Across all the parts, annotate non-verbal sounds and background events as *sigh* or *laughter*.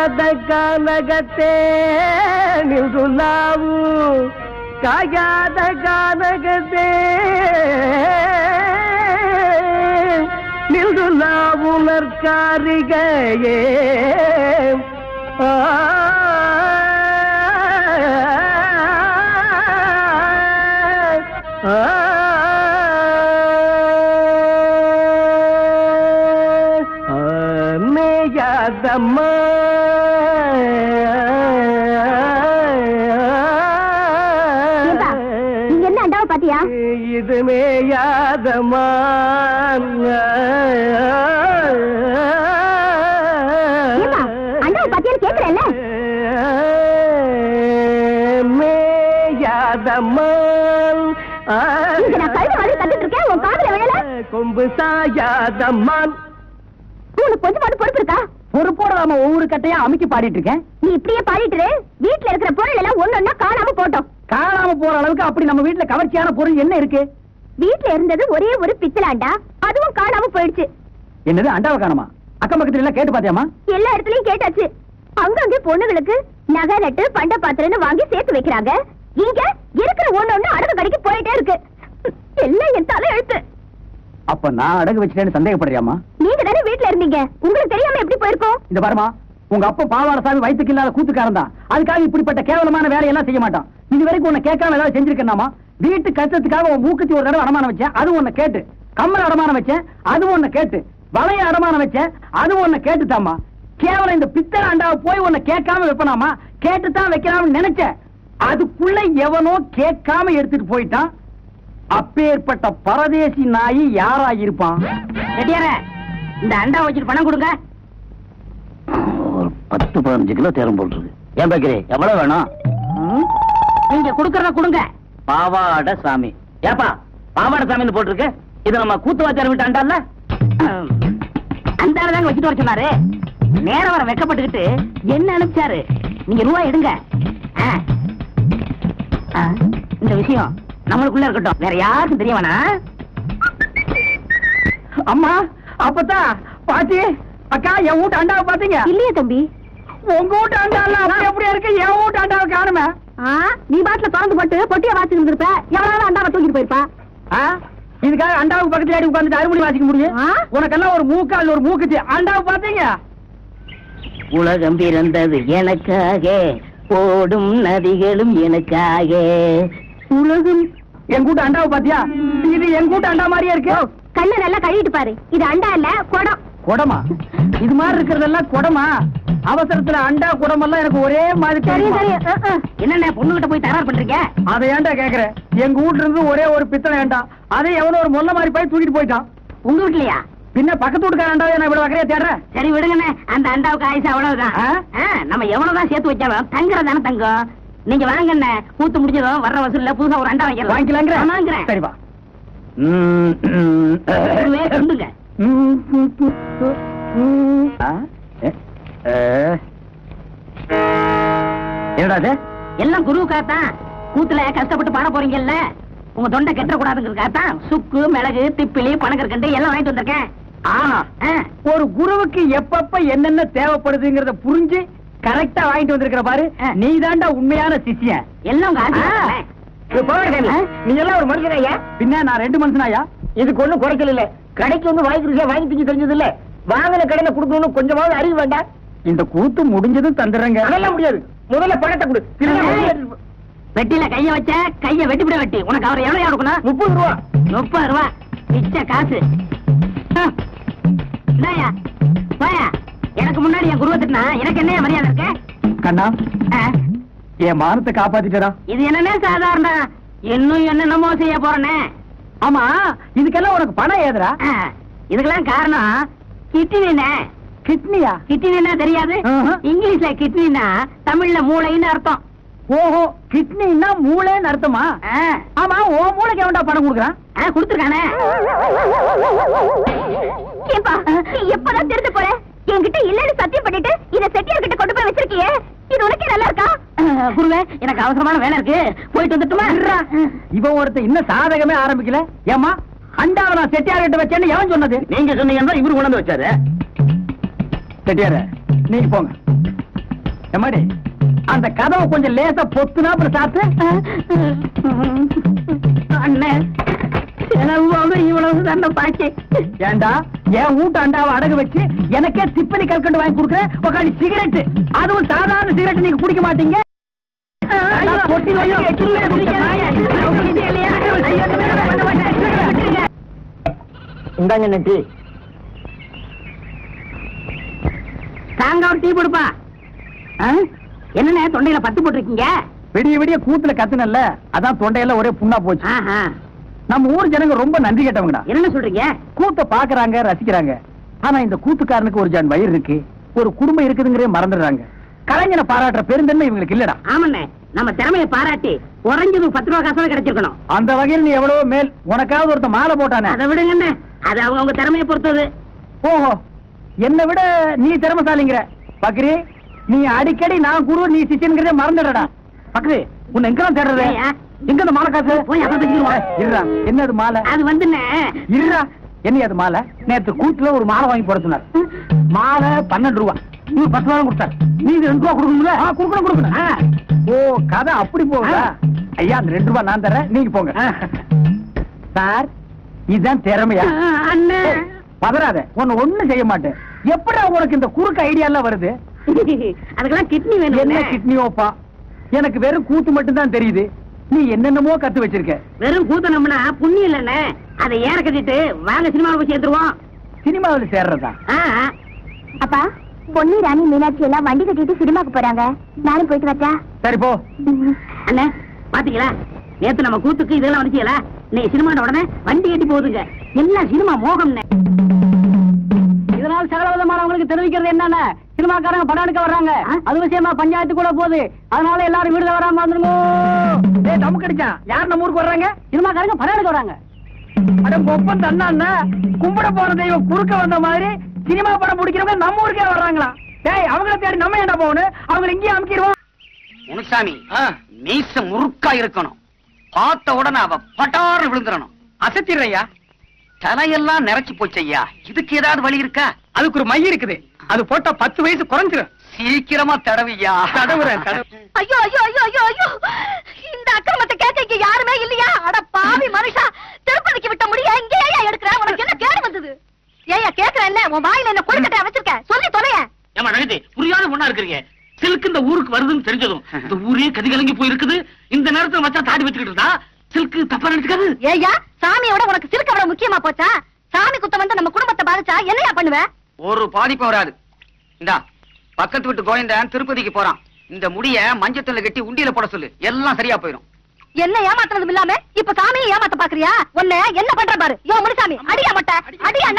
ಕಾಯಾದ ಕಾನಗತೆ ನಿಲ್ದು ನಾವು ಕಾಯಾದ ಕಾನಗತೆ ನಿಲ್ದು ನಾವು ನರ್ಕಾರಿಗೆ மேயாதம்மா ஏம்பா, கழுத மாதிரி கத்துட்டு இருக்கேன் உன் காதுல விழல கொம்பு சாயாதம்மான் உனக்கு கொஞ்சமாவது பொறுப்பு இருக்கா பொறுப்போட ஒவ்வொரு கட்டையா அமைக்கி பாடிட்டு இருக்கேன். நீ இப்படியே பாடிட்டு. வீட்ல இருக்கிற பொருள் எல்லாம் ஒன்னொன்னா காணாம போட்டோம் காணாம போற அளவுக்கு அப்படி நம்ம வீட்டுல கவர்ச்சியான பொருள் என்ன இருக்கு? வீட்ல இருந்தது ஒரே ஒரு பித்தலாண்டா அதுவும் காணாம போயிடுச்சு. என்னது அண்டாவை காணுமா? அக்கம் பக்கத்துல எல்லாம் கேட்டு பாத்தியாமா எல்லா இடத்துலயும் கேட்டாச்சு. அங்கங்க பொண்ணுங்களுக்கு நகை நட்டு பண்ட பாத்திரம்னு வாங்கி சேர்த்து வைக்கிறாங்க. இங்க இருக்கிற ஒண்ணு ஒண்ணு அடகு கடைக்கு போயிட்டே இருக்கு. எல்லாம் என் தலை எழுத்து அப்ப நான் அடகு வச்சிட்டேன்னு சந்தேகப்படுறியாமா நீங்க தானே வீட்ல இருந்தீங்க. உங்களுக்கு தெரியாம எப்படி போயிருக்கோம்? இந்த பாருமா உங்க அப்பா பாவாடசாமி வயிற்றுக்கு இல்லாத கூத்துக்காரன் தான் அதுக்காக இப்படிப்பட்ட கேவலமான வேலையெல்லாம் செய்ய மாட்டான். இது வரைக்கும் உன்னை கேட்காம ஏதாவது செஞ்சிருக்கேனாமா வீட்டு கஷ்டத்துக்காக உன் மூக்குத்தி ஒரு தடவை அடமானம் வச்சேன். அது உன்னை கேட்டு. கம்மல் அடமானம் வச்சேன். அது உன்னை கேட்டு. வளைய அடமானம் வச்சேன். அது உன்னை கேட்டுதாம்மா கேவலம் இந்த பித்தளை அண்டாவை போய் உன்னை கேட்காம வைப்பனாமா கேட்டுத்தான் வைக்கலாம்னு நினைச்சேன். அதுக்குள்ள எவனோ கேட்காம எடுத்துட்டு போயிட்டான். அப்பேற்பட்ட பரதேசி நாய் யாரா இருப்பான் இந்த அண்டா வச்சுட்டு பணம் கொடுங்க. பத்து பதினஞ்சு கிலோ தேரம் போட்டுருக்கு ஏன் பேக்கரி? எவ்வளவு வேணும்? நீங்க கொடுக்கறத கொடுங்க. பாவாட சாமி. ஏப்பா பாவாட சாமின்னு போட்டிருக்கு. இது நம்ம கூத்து வாத்தியார் விட்டு அண்டால அந்த தாங்க வச்சுட்டு வர சொன்னாரு. நேரம் வர வெக்கப்பட்டுக்கிட்டு என்ன அனுப்பிச்சாரு? நீங்க ரூபாய் எடுங்க. ஆ. ஆ, இந்த விஷயம் நம்மளுக்குள்ள இருக்கட்டும். வேற யாருக்கும் தெரிய வேணாம். அம்மா அப்பதா பாட்டி அக்கா என் வீட்டு அண்டாவை பாத்தீங்க இல்லையே தம்பி. உங்க வீட்டு அண்டால அப்படி அப்படியே இருக்கு? என் வீட்டு அண்டாவை காணுமே. ஆ, நீ பாட்டுல திறந்து போட்டு பொட்டிய வாசிட்டு இருந்திருப்ப. எவ்வளவு அண்டாவை தூக்கிட்டு போயிருப்பா? இதுக்காக அண்டாவுக்கு பக்கத்துல ஆடி உட்கார்ந்து அறுமணி வாசிக்க முடியும்? உனக்கெல்லாம் ஒரு மூக்கால் ஒரு மூக்குச்சு அண்டாவை பாத்தீங்க உலகம் பிறந்தது எனக்காக ஓடும் நதிகளும் எனக்காக. உலகம். என் கூட்ட அண்டாவை பாத்தியா இது என் கூட்ட அண்டா மாதிரியே இருக்கு. கண்ணை நல்லா கழுவிட்டு பாரு. இது அண்டா இல்ல குடம். குடமா? இது மாதிரி இருக்கிறதெல்லாம் குடமா? அவசரத்துல அண்டா குடமெல்லாம் எனக்கு ஒரே மாதிரி. என்னென்ன பொண்ணுகிட்ட போய் தகராறு பண்றீங்க? அதை ஏன்டா கேக்குறேன் எங்க வீட்ல இருந்து ஒரே ஒரு பித்தளை ஏன்டா அதை எவனோ ஒரு மொல்ல மாதிரி போய் தூக்கிட்டு போயிட்டான். உங்க வீட்லயா? பின்ன பக்கத்து வீட்டுக்கார அண்டாவை நான் இவ்வளவு வகையா தேடுறேன் சரி விடுங்கண்ணே. அந்த அண்டாவுக்கு ஆயுசு அவ்வளவுதான். நம்ம எவ்வளவுதான் சேர்த்து வச்சாலும் தங்குறது தானே தங்கம்? நீங்க வாங்கண்ணே. கூத்து முடிஞ்சதும் வர்ற வசூல்ல புதுசா ஒரு அண்டா வைக்கலாம் வாங்கிக்கலாங்கிற? வாங்குறேன். சரிப்பா ஒருவே கொண்டுங்க. என்னடா எல்லாம் குருவுக்காகத்தான். கூத்துல கஷ்டப்பட்டு பாட போறீங்கல்ல? உங்க தொண்டை கெட்ட கூடாதுங்கிறதுக்காகத்தான் சுக்கு மிளகு திப்பிலி பனகற்கண்டு எல்லாம் வாங்கிட்டு வந்திருக்கேன். ஆஹா ஆ, ஒரு குருவுக்கு எப்பப்ப என்னென்ன தேவைப்படுதுங்கறத புரிஞ்சு கரெக்டா வாங்கிட்டு வந்திருக்கிற பாரு. நீ தாண்டா உண்மையான சிஷ்யன் எல்லாம்? நீ எல்லாம் ஒரு மனுஷன் ஐயா பின்ன நான் ரெண்டு மனுஷனாயா? இதுக்கு ஒண்ணும் குறைக்கல இல்ல. கடைக்கு வந்து வாங்கி ருசியா வாங்கி திங்க தெரிஞ்சது இல்ல. வாங்கின கடையில கொடுக்கணும்னு கொஞ்சமாவது அறிவு வேண்டாம் இந்த கூத்து முடிஞ்சதும் தந்துடுறேங்க. அதெல்லாம் முடியாது. முதல்ல பணத்தை கொடு. வெட்டில கைய வச்ச கைய வெட்டிவிட வெட்டி. உனக்கு அவர் எவ்வளவு கொடுக்கணும்? முப்பது ரூபா. முப்பது ரூபா. மிச்ச காசு. ஆ. இந்தாயா, போயா. எனக்கு முன்னாடி என் குருவை திட்டினா எனக்கு என்ன மரியாதை இருக்கு? கண்ணா ஆ, என் மானத்தை காப்பாத்திட்டடா. இது என்னன்னே சாதாரண? இன்னும் என்னென்னமோ செய்ய போறேனே. ஆமா இதுக்கெல்லாம் உனக்கு பணம் ஏதுடா? ஆ, இதுக்கெல்லாம் காரணம் கிட்னினே கிட்னியா? கிட்னினா தெரியாது. இங்கிலீஷ்ல கிட்னினா தமிழ்ல மூளைன்னு அர்த்தம். ஓஹோ கிட்னின்னா மூளைன்னு அர்த்தமா? ஆமா ஓ மூளைக்கு எவன்டா பணம் கொடுக்குறான்? ஆ, கொடுத்திருக்கானே. எப்பதான் திருட்டு போற? என்கிட்ட இல்லன்னு சத்தியம் பண்ணிட்டு இத செட்டியார் கிட்ட கொண்டு போய் வச்சிருக்கியே. இது உனக்கே நல்லா இருக்கா? குருவே எனக்கு அவசரமான வேலை இருக்கு. போயிட்டு வந்துட்டுமா? இவன் ஒருத்தன் இன்னும் சாதகமே ஆரம்பிக்கல. ஏமா அண்டாவை நான் செட்டியார் கிட்ட வச்சேன்னு எவன் சொன்னது? நீங்க சொன்னீங்கன்னா இவரு கொண்டு வந்து வச்சாரு. செட்டியார நீங்க போங்க எம்மாடி அந்த கதவை கொஞ்சம் லேசா பொத்துனா அப்புறம் சாத்து அண்ணே செலவு இவ்வளவு தானே பாக்கி ஏண்டா என் வீட்டு அண்டாவை அடகு வச்சு எனக்கே திப்பலி கல்கண்டு வாங்கி கொடுக்குறேன் உக்காந்து சிகரெட் அதுவும் சாதாரண சிகரெட் நீங்க குடிக்க மாட்டீங்க. இந்தாங்க நெட்டி தாங்க ஒரு டீ கொடுப்பா ஆ? என்னண்ணே தொண்டையில பத்து போட்டிருக்கீங்க? விடிய விடிய கூத்துல கத்துனல்ல. அதான் தொண்டையெல்லாம் ஒரே புண்ணா போச்சு. நம்ம ஊர் ஜனங்க ரொம்ப நன்றி கேட்டவங்கடா. என்னண்ணே சொல்றீங்க? கூத்த பாக்குறாங்க ரசிக்கிறாங்க. ஆனா இந்த கூத்துக்காரனுக்கு ஒரு ஜான் வயிறு இருக்கு. ஒரு குடும்பம் இருக்குதுங்கிறே மறந்துடுறாங்க. கலைஞனை பாராட்டுற பெருந்தன்மை இவங்களுக்கு இல்லடா. ஆமாண்ணே. நம்ம திறமையை பாராட்டி குறைஞ்சது பத்து ரூபா காசாவது கிடைச்சிருக்கணும். அந்த வகையில் நீ எவ்வளவோ மேல் உனக்காவது ஒருத்த மாலை போட்டானே. அதை விடுங்கண்ணே. அது அவங்க திறமையை பொறுத்தது. ஓஹோ என்னை விட நீ திறமசாலிங்கிற பக்ரி நீ அடிக்கடி நான் குரு நீ சிச்சனுங்கிறதே மறந்துடடா. பக்ரி உன்னை எங்கெல்லாம் தேடுறது. எங்க இந்த மாலை காசு? போய். ஏய், இருடா என்னது மாலை? அது வந்துண்ணே இருடா என்ன அது மாலை? நேத்து கூட்டுல ஒரு மாலை வாங்கி போட சொன்னார். மாலை பன்னெண்டு ரூபா. நீ பத்து ரூபா கொடுத்தார். நீ ரெண்டு ரூபா கொடுக்கணும்ல? கொடுக்கணும் கொடுக்கணும். ஓ கதை அப்படி போகுதா? ஐயா அந்த ரெண்டு ரூபா நான் தரேன். நீங்க போங்க. சார் இதுதான் திறமையா? அண்ணே. ஏய், பதறாத உன்னை ஒண்ணும் செய்ய மாட்டேன். எப்படா உனக்கு இந்த குறுக்கு ஐடியா எல்லாம் வருது? *laughs* அதுக்கெல்லாம் கிட்னி என்ன வேணும் கிட்னியோப்பா எனக்கு வெறும் கூத்து மட்டும் தான் தெரியுது. நீ என்னென்னமோ கத்து வச்சிருக்க. வெறும் கூத்த நம்பினா புண்ணியம் இல்லண்ணே. அதை ஏற கட்டிட்டு வாங்க சினிமாவில் போய் சேர்த்துருவோம் சினிமாவில் சேர்றதா? ஆ, அப்பா பொன்னி ராணி மீனாட்சி எல்லாம் வண்டி கட்டிட்டு சினிமாக்கு போறாங்க. நானும் போயிட்டு வரட்டா? சரி போ. அண்ணே பாத்தீங்களா? நேத்து நம்ம கூத்துக்கு இதெல்லாம் வந்துச்சீங்களா? நீ சினிமாட்ட உடனே வண்டி கட்டி போகுதுங்க. எல்லாம் சினிமா மோகம்னே? இதனால் சகல விதமானவங்களுக்கு தெரிவிக்கிறது என்னென்ன? சினிமாக்காரங்க படம் எடுக்க வர்றாங்க. அது விஷயமா பஞ்சாயத்து கூட போகுது. அதனால எல்லாரும் விடுதலை வராம வந்துருங்க. டேய் நமக்கு அடிச்சான் யார் நம்ம ஊருக்கு வர்றாங்க? சினிமாக்காரங்க படம் எடுக்க வராங்க அட ஒப்பம் தன்னா கும்பிட போன தெய்வம் குறுக்க வந்த மாதிரி சினிமா படம் பிடிக்கிறவங்க நம்ம ஊருக்கே வர்றாங்களா? டேய் அவங்கள தேடி நம்ம ஏன்டா போகணும்? அவங்கள இங்கேயே அமுக்கிடுவோம். முனுசாமி மீச முறுக்கா இருக்கணும். பார்த்த உடனே அவ பட்டாறு விழுந்துடணும் அசத்திடுறையா தலையெல்லாம் நிறைச்சு போச்சு ஐயா இதுக்கு ஏதாவது வழி இருக்கா? அதுக்கு ஒரு மை இருக்குது. அது போட்டா பத்து வயசு குறைஞ்சிரும். சீக்கிரமா தடவியா தடவுறேன், தடவு. ஐயோ ஐயோ ஐயோ ஐயோ ஐயோ. இந்த அக்கிரமத்தை கேட்க இங்க யாருமே இல்லையா? அட பாவி மனுஷா. திருப்பதிக்கு விட்ட முடிய? இங்க ஏயா எடுக்கிற? உனக்கு என்ன கேடு வந்தது? ஏயா கேக்குறேன் இல்ல. உன் வாயில என்ன கொழுக்கட்டையா வச்சிருக்க சொல்லி தொலைய. ஏமா நகதி புரியாத பொண்ணா இருக்கிறீங்க. சில்க் இந்த ஊருக்கு வருதுன்னு தெரிஞ்சதும் இந்த ஊரே கதி கலங்கி போயிருக்குது. இந்த நேரத்துல மச்சான் தாடி வச்சுக்கிட்டு இருந்தா? சில்க் தப்பா நினைச்சுக்காது? ஏயா சாமியோட உனக்கு சிறுக்க விட முக்கியமா போச்சா? சாமி குத்தம் வந்து நம்ம குடும்பத்தை பாதிச்சா என்னையா பண்ணுவ? ஒரு பாதிப்பு வராது இந்தா பக்கத்து வீட்டு கோயந்தன் திருப்பதிக்கு போறான். இந்த முடிய மஞ்சத்துல கட்டி உண்டியில போட சொல்லு. எல்லாம் சரியா போயிடும் என்ன ஏமாத்துறதும் இல்லாம இப்ப சாமியை ஏமாத்த பாக்குறியா? உன்னை என்ன பண்ற பாரு. யோ முனுசாமி அடியா மட்ட. அடியா.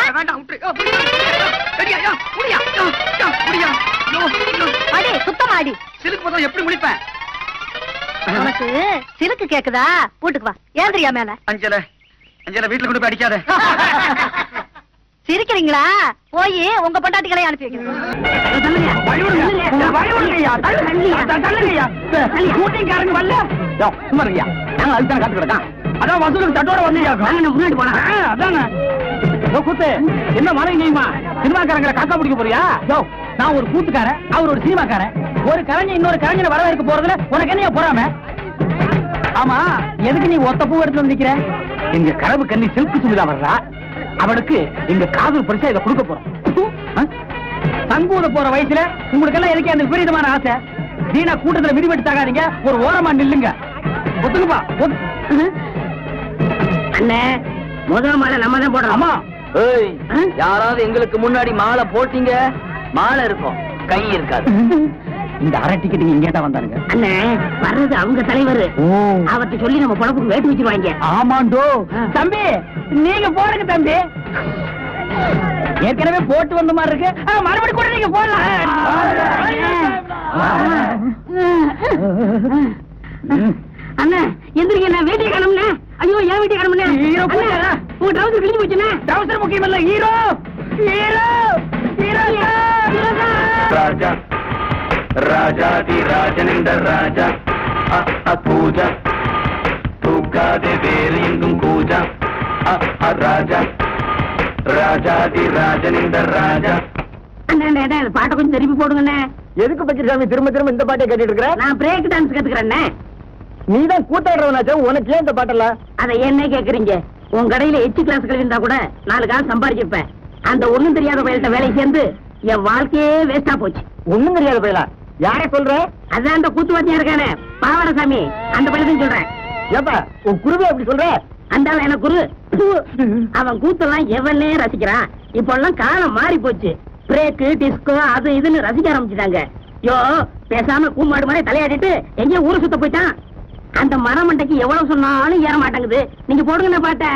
அடி சுத்தமா அடி. சிலுக்கு பார்த்தா எப்படி முடிப்பேன் உனக்கு சிறுக்கு கேக்குதா? வீட்டுக்கு வா. ஏந்திரியா மேல? அஞ்சல. அஞ்சல வீட்டுல கொண்டு போய் அடிக்காத. சிரிக்கிறீங்களா? போய் உங்க பொண்டாட்டிகளை அனுப்பி வைக்கிறேன் ஷூட்டிங்காரங்க வரல. சும்மா இருக்கியா நாங்க அதுக்கு காத்து கிடக்கான் அதான் வசூலுக்கு தட்டோட நான் முன்னாடி போலாம். அதானே. கூத்து. என்ன மழை சினிமாக்காரங்களை காக்கா பிடிக்க போறியா? யோ நான் ஒரு கூத்துக்காரன் அவர் ஒரு சினிமாக்காரன். ஒரு கலைஞன் இன்னொரு கலைஞனை வரவேற்க போறதுல உனக்கு என்னையா போறாம? ஆமா எதுக்கு நீ ஒத்த பூ எடுத்து வந்து நிக்கிற எங்க கனவு கண்ணி சில்கு சுமிதா வர்றா. அவளுக்கு எங்க காதல் பரிசா இதை கொடுக்க போறோம்? சங்கூத போற வயசுல உங்களுக்கு எல்லாம் எதுக்கு அந்த விபரீதமான ஆசை? வீணா கூட்டத்துல மிதிவெட்டு தாகாதீங்க. ஒரு ஓரமா நில்லுங்க. ஒத்துக்குப்பா ஒத்து- அண்ணே முதல் மாலை நம்ம தான் போடுறோம்? யாராவது எங்களுக்கு முன்னாடி மாலை போட்டீங்க? மாலை இருக்கும். கை இருக்காது. இந்த அரை டிக்கெட் இங்க தான் வந்தானுங்க. அண்ணே வர்றது அவங்க தலைவர். அவர்கிட்ட சொல்லி நம்ம பொழப்புக்கு வேட்டு வச்சிருவாங்க. ஆமாண்டோ. தம்பி நீங்க போடுங்க தம்பி. ஏற்கனவே போட்டு வந்த மாதிரி இருக்கு. மறுபடியும் கூட நீங்க போடலாம். அண்ணா எந்திரிங்க நான் வேட்டியை காணும்னே ஐயோ ஏன் வேட்டியை காணும்னே ஹீரோ உங்க ட்ரௌசர் கிழிஞ்சு போச்சுண்ணே. அவசரம் முக்கியம் இல்ல ஹீரோ. ஹீரோ ஹீரோ ರಾಜ ராஜாதி ராஜன் என்ற ராஜா பூஜா தூக்காதே வேறு எங்கும் பூஜா ராஜா ராஜாதி ராஜன் ராஜா பாட்டை கொஞ்சம் திரும்பி போடுங்கண்ணே. எதுக்கு பச்சரிசாமி திரும்ப திரும்ப இந்த பாட்டை கேட்டுட்டு இருக்கிற நான் பிரேக் டான்ஸ் கத்துக்கிறேன்னே நீ தான் கூத்தாடுறவனாச்சா உனக்கு ஏன் இந்த பாட்டல அதை என்ன கேக்குறீங்க? உன் கடையில எச்சு கிளாஸ் கழிந்தா கூட நாலு காலம் சம்பாதிச்சிருப்பேன் அந்த ஒண்ணும் தெரியாத பயல்கிட்ட வேலை சேர்ந்து என் வாழ்க்கையே வேஸ்டா போச்சு. ஒண்ணும் தெரியாத பயிலா? யாரை சொல்ற? அதான் அந்த கூத்துவாத்தியா இருக்கானே. பாவடசாமி அந்த பயில்தான் சொல்றேன். ஏப்பா உன் குருவே அப்படி சொல்ற? அந்த எனக்கு குரு. அவன் கூத்தெல்லாம் எவனே ரசிக்கிறான். இப்ப எல்லாம் காலம் மாறி போச்சு. பிரேக்கு டிஸ்கோ அது இதுன்னு ரசிக்க ஆரம்பிச்சுட்டாங்க. யோ பேசாம கூமாடு மாதிரி தலையாடிட்டு எங்கேயோ ஊரு சுத்த போயிட்டான். அந்த மரமண்டைக்கு எவ்வளவு சொன்னாலும் ஏற மாட்டேங்குது. நீங்க போடுங்க பாட்ட.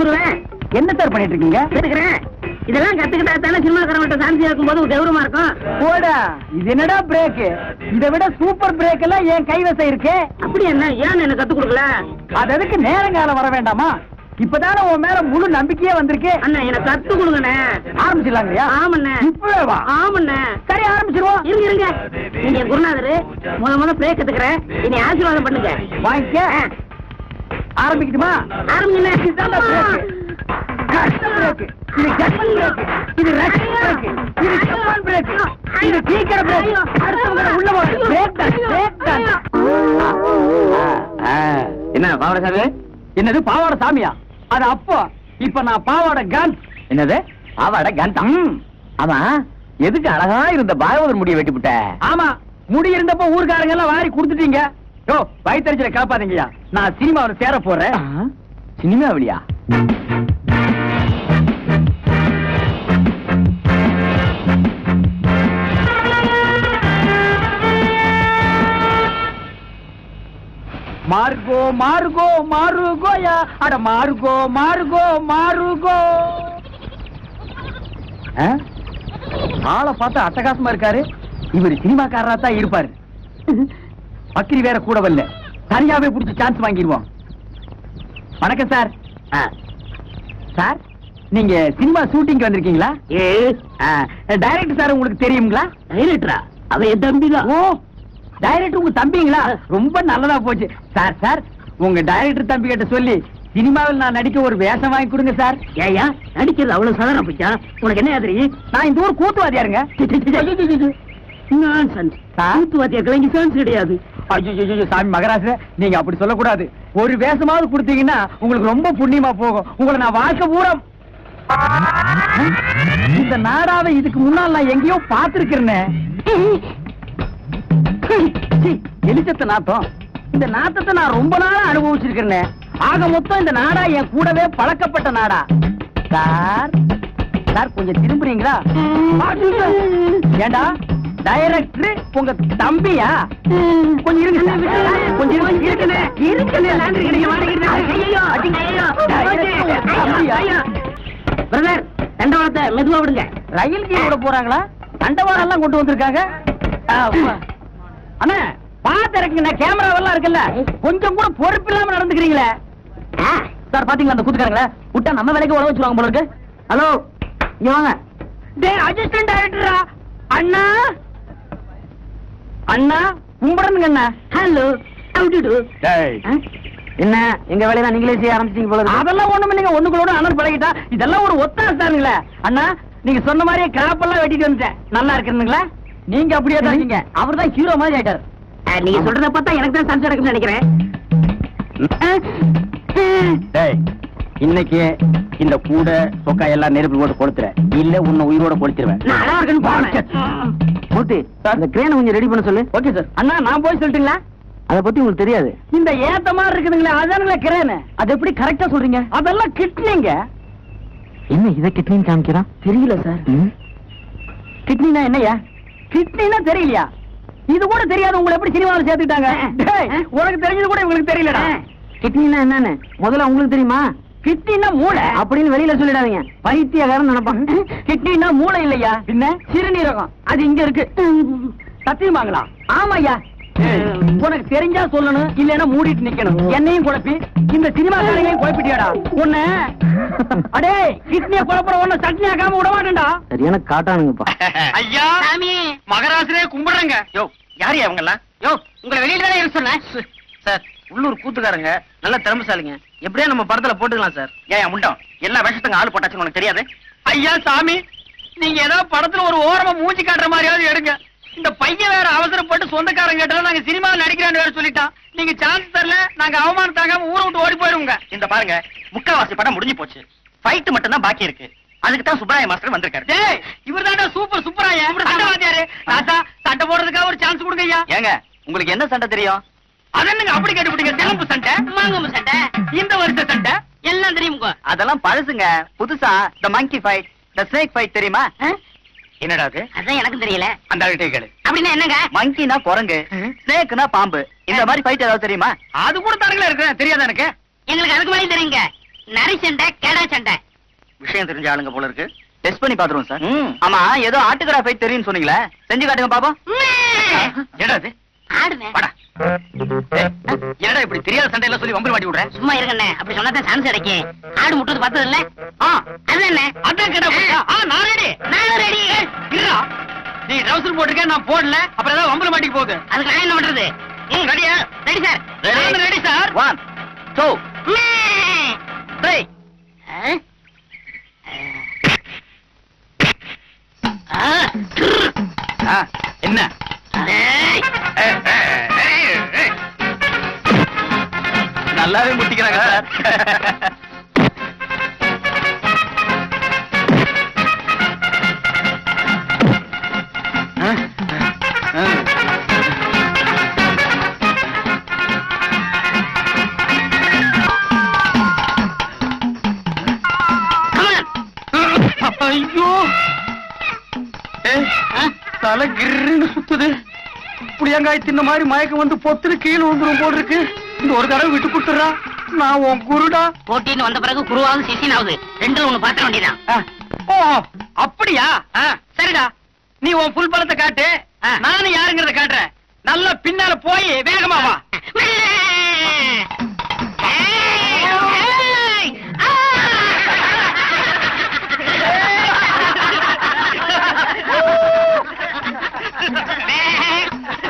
வாங்க குருவே என்ன சார் பண்ணிட்டு இருக்கீங்க கத்துக்கிறேன் இதெல்லாம் கத்துக்கிட்டா தானே சினிமாக்காரங்கிட்ட சாந்தி இருக்கும்போது கௌரவமா இருக்கும். போடா. இது என்னடா பிரேக் இதை விட சூப்பர் பிரேக் எல்லாம் என் கைவசம் இருக்கே. அப்படி என்ன? ஏன் எனக்கு கத்து கொடுக்கல? அது அதுக்கு நேரங்காலம் வர வேண்டாமா? இப்பதானே உன் மேல முழு நம்பிக்கையே வந்திருக்கு. அண்ணா எனக்கு கத்து கொடுங்கண்ணே. ஆரம்பிச்சிடலாங்கய்யா? ஆமண்ணே. இப்பவே வா. ஆமண்ணே. சரி ஆரம்பிச்சிருவோம். இருங்க இருங்க. நீங்க குருநாதரு. முத முத பிரேக் கத்துக்கிறேன் இனி ஆசீர்வாதம் பண்ணுங்க. வாங்கிக்க. ஆரம்பிக்கட்டுமா. இது கஷ்ட பிரேக். இது ரஷ் பிரேக். இது ஜப்பான் பிரேக். இது சீக்கிர பிரேக். அடுத்தவங்களை உள்ள போடு. பிரேக் தான், பிரேக் தான். என்ன பாவடசாமி என்னது பாவாடை சாமியா? அது அப்போ. இப்ப நான் பாவாடை கான் என்னது? பாவாட கண்டம் ஆமா. எதுக்கு அழகா இருந்த பாகவதர் முடியை வெட்டிவிட்ட ஆமா. முடி இருந்தப்போ ஊர்க்காரங்க எல்லாம் வாரி கொடுத்துட்டீங்க. யோ வயிற்றுல காப்பாதீங்கய்யா நான் சினிமாவில் சேர போறேன். சினிமாவிலியா? மார்கோ மார்கோ மாருகோயா அட மார்கோ மார்கோ மாருகோ? ஆளை பார்த்தா அட்டகாசமா இருக்காரு. இவர் சினிமாக்காரரா தான் இருப்பாரு. பக்கிரி வேற கூட வரல. தனியாவே புடிச்சு சான்ஸ் வாங்கிடுவோம். வணக்கம் சார் ஆ. சார் நீங்க சினிமா ஷூட்டிங் வந்திருக்கீங்களா? ஏ. டைரக்டர் சார் உங்களுக்கு தெரியுங்களா? டைரக்டரா அவ என் தம்பிதான். ஓ டைரக்டர் உங்க தம்பிங்களா? ரொம்ப நல்லதா போச்சு. சார் சார் உங்க டைரக்டர் தம்பி கிட்ட சொல்லி சினிமாவில் நான் நடிக்க ஒரு வேஷம் வாங்கி கொடுங்க சார் ஏயா நடிக்கிறது அவ்வளவு சாதாரண போச்சா? உனக்கு என்ன ஆதிரி நான் இந்த ஊர் கூத்துவாதியாருங்க நான்சென்ஸ் கூத்துவாத்திய கிளங்கி சான்ஸ் கிடையாது. ஐயோ சாமி மகராஜ நீங்க அப்படி சொல்லக்கூடாது. ஒரு வேஷமாவது கொடுத்தீங்கன்னா உங்களுக்கு ரொம்ப புண்ணியமா போகும். உங்களை நான் வாழ்க்கை பூரம் இந்த நாடாவை இதுக்கு முன்னால் நான் எங்கேயோ பார்த்திருக்கிறேனே. எலிச்சத்த நாத்தம். இந்த நாத்தத்தை நான் ரொம்ப நாளா அனுபவிச்சிருக்கிறேனே. ஆக மொத்தம் இந்த நாடா என் கூடவே பழக்கப்பட்ட நாடா. சார் சார் கொஞ்சம் திரும்புறீங்களா? ஏண்டா? டைரக்டர் உங்க தம்பியா? கொஞ்சம் இருங்க. கொஞ்சம் இருங்க. பிரதர் தண்டவாளத்தை மெதுவா விடுங்க. ரயில் கீழ போறாங்களா? தண்டவாளம் எல்லாம் கொண்டு வந்திருக்காங்க. அண்ணா பாத்து இறக்குங்க. கேமரா எல்லாம் இருக்குல்ல. கொஞ்சம் கூட பொறுப்பு இல்லாம நடந்துக்கிறீங்களே. சார் பாத்தீங்களா அந்த கூத்துக்காரங்களா? விட்டா நம்ம வேலைக்கு உழவு வச்சிருவாங்க போல இருக்கு. ஹலோ இங்க வாங்க. டே அசிஸ்டன்ட் டைரக்டரா அண்ணா? அண்ணா கும்பிடணுங்க அண்ணா. ஹலோ? என்ன எங்க வேலையெல்லாம் நீங்களே செய்ய ஆரம்பிச்சீங்க போல அதெல்லாம் ஒண்ணும் இல்லைங்க. ஒண்ணுங்களோட அண்ணன் பழகிட்டா இதெல்லாம் ஒரு ஒத்தாசை தானுங்களே. அண்ணா நீங்க சொன்ன மாதிரியே கிராப்பெல்லாம் வெட்டிட்டு வந்துட்டேன். நல்லா இருக்குங்களா நீங்க அப்படியே தான் இருக்கீங்க. அவர் தான் ஹீரோ மாதிரி ஆயிட்டார். நீங்க சொல்றத பார்த்தா எனக்கு தான் சான்ஸ் நடக்கும்னு நினைக்கிறேன். டேய் இன்னைக்கு இந்த கூட சொக்கா எல்லாம் நெருப்பு போட்டு கொளுத்துற இல்ல உன்னை உயிரோட கொளுத்திடுவேன் மூர்த்தி இந்த கிரேனை கொஞ்சம் ரெடி பண்ண சொல்லு. ஓகே சார் அண்ணா நான் போய் சொல்லட்டுங்களா? அத பத்தி உங்களுக்கு தெரியாது. இந்த ஏத்த மாதிரி இருக்குதுங்களா அதானுங்களா கிரேனு. அது எப்படி கரெக்டா சொல்றீங்க? அதெல்லாம் கிட்னிங்க. என்ன இத கிட்னின்னு காமிக்கிறான் தெரியல சார் கிட்னினா என்னய்யா? கிட்னினா தெரியலையா? இது கூட தெரியாது உங்களை எப்படி சினிமாவில் சேர்த்துட்டாங்க *laughs* உனக்கு தெரிஞ்சது கூட இவங்களுக்கு தெரியலடா. கிட்னினா என்னன்னு? முதல்ல உங்களுக்கு தெரியுமா? கிட்னினா மூளை. அப்படின்னு வெளியில சொல்லிடாதீங்க. பைத்தியகாரன் நினைப்பாங்க கிட்னினா மூளை இல்லையா? பின்ன? சிறுநீரகம். அது இங்க இருக்கு. சத்தியமாங்களா ஆமாய்யா. உனக்கு தெரிஞ்சா சொல்லணும் இல்லைன்னா மூடிட்டு நிக்கணும். என்னையும் குழப்பி இந்த சினிமா காரையும் குழப்பிட்டியாடா? உன்ன அடே கிட்னிய குழப்பற உன்ன சட்னி ஆக்காம விட மாட்டேன்டா சரியான காட்டானுங்கப்பா. ஐயா சாமி. மகராசனே கும்பிடுறேங்க. யோ யாரு அவங்க எல்லாம் யோ உங்களை வெளியில தானே இருக்க சொன்னேன்? சார் உள்ளூர் கூத்துக்காரங்க நல்ல திறமைசாலிங்க. எப்படியா நம்ம படத்துல போட்டுக்கலாம் சார். ஏன் முண்டம். எல்லா விஷயத்துக்கு ஆள் போட்டாச்சுன்னு உனக்கு தெரியாது? ஐயா சாமி நீங்க ஏதோ படத்துல ஒரு ஓரமா மூஞ்சி காட்டுற மாதிரியாவது எடுங்க. இந்த பையன் வேற அவசரப்பட்டு சொந்தக்காரங்க கேட்டாலும் நாங்க சினிமாவில் நடிக்கிறேன்னு வேற சொல்லிட்டான். நீங்க சான்ஸ் தரல நாங்க அவமானம் தாங்காம ஊரை விட்டு ஓடி போயிருவோங்க. இந்த பாருங்க முக்காவாசி படம் முடிஞ்சு போச்சு. ஃபைட் மட்டும் தான் பாக்கி இருக்கு. அதுக்கு தான் சுப்பராய மாஸ்டர் வந்திருக்காரு. டேய் இவர் தான்டா சூப்பர் சுப்பராய சண்டவாதியாரு தாத்தா சண்டை போடுறதுக்காக ஒரு சான்ஸ் கொடுங்க ஐயா. ஏங்க உங்களுக்கு என்ன சண்டை தெரியும்? அதென்னங்க அப்படி கேட்டுவிட்டீங்க தெலுங்கு சண்டை மாங்கம்பு சண்டை இந்த வருஷ சண்டை எல்லாம் தெரியுமுங்க. அதெல்லாம் பழசுங்க. புதுசா the monkey fight the snake fight தெரியுமா? என்னடா அது? அதான் எனக்கும் தெரியல. அந்த ஆள்கிட்ட கேளு. அப்படின்னா என்னங்க? மங்கினா குரங்கு ஸ்னேக்னா பாம்பு. இந்த மாதிரி ஃபைட் ஏதாவது தெரியுமா? அது கூட தரங்களா இருக்கு? தெரியாதா எனக்கு? எங்களுக்கு அதுக்கு மேலே தெரியுங்க. நரி சண்டை கெடா சண்டை. விஷயம் தெரிஞ்ச ஆளுங்க போல இருக்கு. டெஸ்ட் பண்ணி பாத்துருவோம் சார் ஆமா ஏதோ ஆட்டுக்கடா ஃபைட் தெரியும்னு சொன்னீங்களே. செஞ்சு காட்டுங்க பாப்போம். என்னடா அது? ஏய், என்னடா இப்படி தெரியாத சண்டையெல்லாம் சொல்லி வம்பு மாட்டி விடுற சும்மா இருங்கண்ணே அப்படி சொன்னா சான்ஸ் கிடைக்கும் ஆடு முட்டுறது பார்த்தது இல்ல அதுதானே அதான்? ஆ, நான் ready. நானும் ரெடி இருடா. நீ போட்டிருக்க, நான் போடல. அப்புறம் ஏதாவது வம்புல மாட்டிக்க போகுது. அதுக்கு நான் என்ன பண்றது ம், ready-யா? Ready sir ready, sir. One, two, three. ஆ, என்ன. நல்லாவே முட்டிக்கிறாங்க. சார் ஐயோ. தலை கிருன்னு. புளியங்காய் தின்ன மாதிரி மயக்கம் வந்து பொத்துன்னு கீழே விழுந்துரும் போல் இருக்கு இந்த ஒரு தடவை விட்டு கொடுத்துறா நான் உன் குருடா. போட்டின்னு வந்த பிறகு குருவாவது சிசினாவது. ரெண்டுல ஒண்ணு பாத்திர வேண்டியதான் ஓ அப்படியா? சரிடா. நீ உன் புல் பலத்தை காட்டு நானும் யாருங்கிறத காட்டுறேன். நல்லா பின்னால போய் வேகமா வா டைரக்டர் நான் ஜெயிச்சிட்டேன் வெற்றி வெற்றி கால கழிச்சுட்டா கால கழிச்சு போடுறா கால கழிச்சு கால கழிச்சு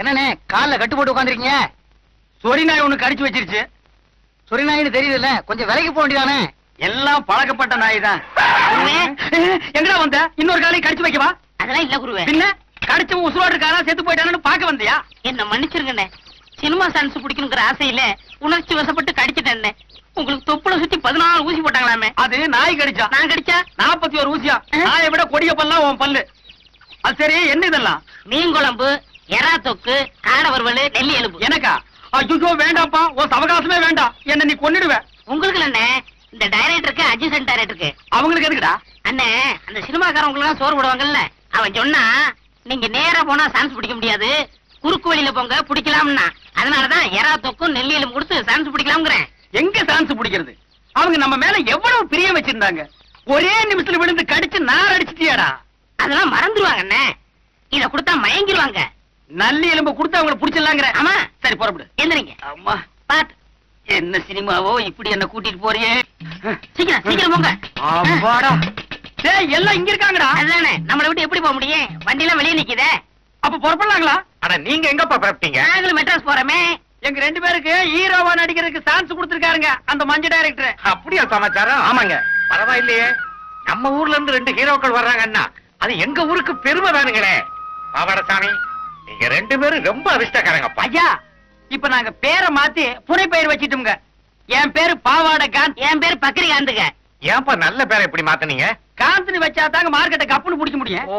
என்னண்ணே கால்ல கட்டு போட்டு உட்காந்துருக்கீங்க சொரி நாய் ஒண்ணு கடிச்சு வச்சிருச்சு. சொரி நாயின்னு தெரியுதுல்ல கொஞ்சம் விலைக்கு போக வேண்டியதானே? எல்லாம் பழக்கப்பட்ட நாய் தான். எங்கடா வந்த? இன்னொரு காலையும் கடிச்சு வைக்கவா? அதெல்லாம் இல்ல குருவே. பின்ன? கடிச்சவன் உசுரோடு இருக்காரா செத்து போயிட்டானு பாக்க வந்தியா? என்ன மன்னிச்சிருங்கண்ணே. சினிமா சான்ஸ் பிடிக்கணுங்கிற ஆசையில உணர்ச்சி வசப்பட்டு கடிச்சிட்டேன் உங்களுக்கு தொப்புல சுத்தி பதினாலு ஊசி போட்டாங்களாமே. அது நாய் கடிச்சா? நான் கடிச்சா? நாற்பத்தி ஒரு ஊசியா? நாயை விட கொடிய பல்லாம் உன் பல்லு. அது சரி என்ன இதெல்லாம்? மீன் குழம்பு எறா தொக்கு காடை வறுவல் நெல்லி எலும்பு. எனக்கா? ஐயோ வேண்டாம்ப்பா. உன் அவகாசமே வேண்டாம். என்ன நீ கொன்னிடுவ. உங்களுக்கு அண்ணே இந்த டைரக்டருக்கு அட்ஜஸ்டன்ட் டைரக்டருக்கு அவங்களுக்கு எதுக்குடா? அண்ணே அந்த சினிமாக்காரங்களுக்கு சோறு போடுவாங்கல்ல. அவன் சொன்னா நீங்க நேரா போனா சான்ஸ் பிடிக்க முடியாது. குறுக்கு வழியில போங்க பிடிக்கலாம்னா. அதனாலதான் எறா தொக்கும் நெல்லி எலும்பு கொடுத்து சான்ஸ் பிடிக்கலாம்ங்கிறேன். எங்க சான்ஸ் பிடிக்கிறது? அவங்க நம்ம மேல எவ்வளவு பிரியம் வச்சிருந்தாங்க? ஒரே நிமிஷத்துல விழுந்து கடிச்சு நார் அடிச்சிட்டியாடா? அதெல்லாம் மறந்துருவாங்க அண்ணே. இத கொடுத்தா மயங்கிருவாங்க. நல்லி எலும்பு கொடுத்து அவங்கள புடிச்சிடலாங்கிற. ஆமா. சரி புறப்படு. எந்திரிங்க. அம்மா. பாத்து என்ன சினிமாவோ இப்படி என்ன கூட்டிட்டு போறியே. சீக்கிரம் சீக்கிரம் போங்க. அப்பாடா. டேய் எல்லாம் இங்க இருக்காங்கடா. அதுதானே நம்மளை விட்டு எப்படி போக முடியும்? வண்டி எல்லாம் வெளியே நிக்குதே. அப்ப புறப்படலாங்களா? ஆனா நீங்க எங்கப்பா பிறப்பீங்க நாங்களும் மெட்ராஸ் போறோமே. எங்க ரெண்டு பேருக்கு ஹீரோவா நடிக்கிறதுக்கு சான்ஸ் கொடுத்திருக்காருங்க அந்த மஞ்ச டைரக்டர். அப்படியா சமாச்சாரம்? ஆமாங்க. பரவாயில்லையே. நம்ம ஊர்ல இருந்து ரெண்டு ஹீரோக்கள் வர்றாங்கன்னா அது எங்க ஊருக்கு பெருமை வேணுங்களே பாவாடசாமி நீங்க ரெண்டு பேரும் ரொம்ப அதிர்ஷ்டக்காரங்கப்பா ஐயா இப்ப நாங்க பேரை மாத்தி புனை பெயர் வச்சிட்டோங்க என் பேரு பாவாடை காந்த். என் பேர் பக்கரி காந்துங்க ஏன்பா நல்ல பேரை இப்படி மாத்துனீங்க? காந்த்னு வச்சா தாங்க மார்க்கெட்டை கப்புன்னு பிடிக்க முடியும்.